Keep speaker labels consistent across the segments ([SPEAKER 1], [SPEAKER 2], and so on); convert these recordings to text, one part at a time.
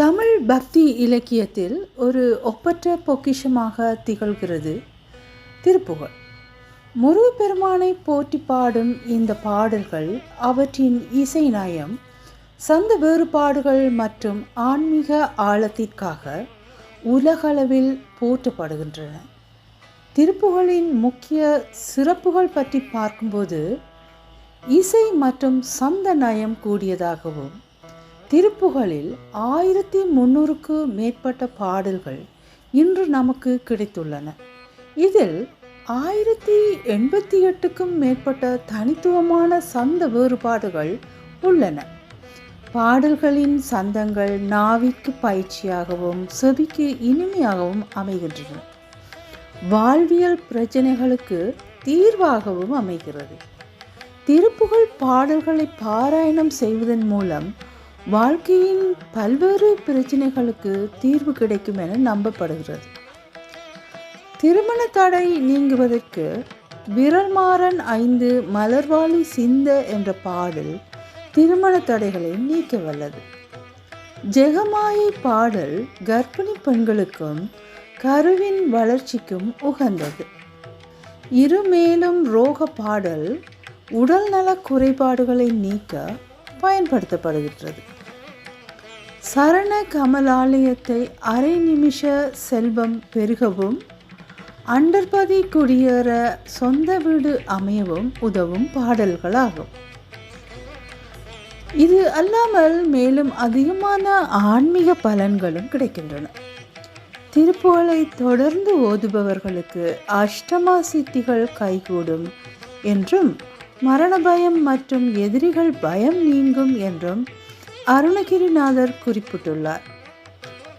[SPEAKER 1] தமிழ் பக்தி இலக்கியத்தில் ஒரு ஒப்பற்ற பொக்கிஷமாக திகழ்கிறது திருப்புகழ். முருகப்பெருமானை போற்றி பாடும் இந்த பாடல்கள் அவற்றின் இசை நயம் சந்த வேறுபாடுகள் மற்றும் ஆன்மீக ஆழத்திற்காக உலகளவில் போற்றப்படுகின்றன. திருப்புகழின் முக்கிய சிறப்புகள் பற்றி பார்க்கும்போது இசை மற்றும் சந்த நயம் கூடியதாகவும் திருப்புகழில் ஆயிரத்தி முன்னூறுக்கு மேற்பட்ட பாடல்கள் இன்று நமக்கு கிடைத்துள்ளன. இதில் ஆயிரத்தி எண்பத்தி எட்டுக்கும் மேற்பட்ட தனித்துவமான சந்த வேறுபாடுகள் உள்ளன. பாடல்களின் சந்தங்கள் நாவிற்கு பயிற்சியாகவும் செவிக்கு இனிமையாகவும் அமைகின்றன. வாழ்வியல் பிரச்சனைகளுக்கு தீர்வாகவும் அமைகிறது. திருப்புகழ் பாடல்களை பாராயணம் செய்வதன் மூலம் வாழ்க்கையின் பல்வேறு பிரச்சனைகளுக்கு தீர்வு கிடைக்கும் என நம்பப்படுகிறது. திருமண தடை நீங்குவதற்கு விரல்மாறன் ஐந்து மலர்வாளி சிந்த என்ற பாடல் திருமண தடைகளை நீக்க வல்லது. ஜெகமாயை பாடல் கர்ப்பிணி பெண்களுக்கும் கருவின் வளர்ச்சிக்கும் உகந்தது. இருமேலும் ரோக பாடல் உடல்நல குறைபாடுகளை நீக்க பயன்படுத்தப்படுகின்றது. சரண கமலாலயத்தை அரை நிமிஷ செல்வம் பெருகவும் அண்டர்பதி குடியேற சொந்த வீடு அமையவும் உதவும் பாடல்களாகும். இது அல்லாமல் மேலும் அதிகமான ஆன்மீக பலன்களும் கிடைக்கின்றன. திருப்புகழை தொடர்ந்து ஓதுபவர்களுக்கு அஷ்டமா சித்திகள் கைகூடும் என்றும் மரண பயம் மற்றும் எதிரிகள் பயம் நீங்கும் என்றும் அருணகிரிநாதர் குறிப்பிட்டுள்ளார்.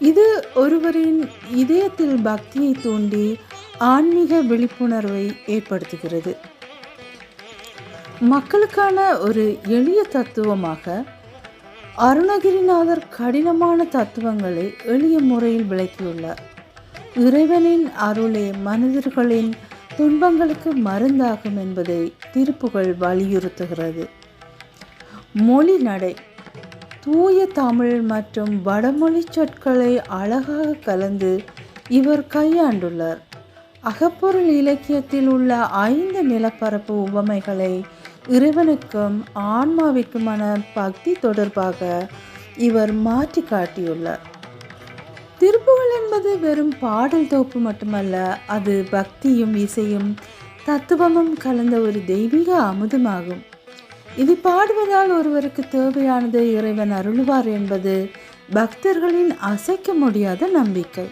[SPEAKER 1] இது ஒருவரின் இதயத்தில் பக்தியை தூண்டி ஆன்மீக விழிப்புணர்வை ஏற்படுத்துகிறது. மக்களுக்கான ஒரு எளிய தத்துவமாக அருணகிரிநாதர் கடினமான தத்துவங்களை எளிய முறையில் விளக்கியுள்ளார். இறைவனின் அருளே மனிதர்களின் துன்பங்களுக்கு மருந்தாகும் என்பதை திருப்புகள் வலியுறுத்துகிறது. மொழி நடை தூய தமிழ் மற்றும் வடமொழி சொற்களை அழகாக கலந்து இவர் கையாண்டுள்ளார். அகப்பொருள் இலக்கியத்தில் உள்ள ஐந்து நிலப்பரப்பு உவமைகளை இறைவனுக்கும் ஆன்மாவிற்குமான பக்தி தொடர்பாக இவர் மாற்றி காட்டியுள்ளார். திருப்புகழ் என்பது வெறும் பாடல் தொகுப்பு மட்டுமல்ல அது பக்தியும் இசையும் தத்துவமும் கலந்த ஒரு தெய்வீக அமுதமாகும். இது பாடுவதால் ஒருவருக்கு தேவையானது இறைவன் அருள்வார் என்பது பக்தர்களின் அசைக்க முடியாத நம்பிக்கை.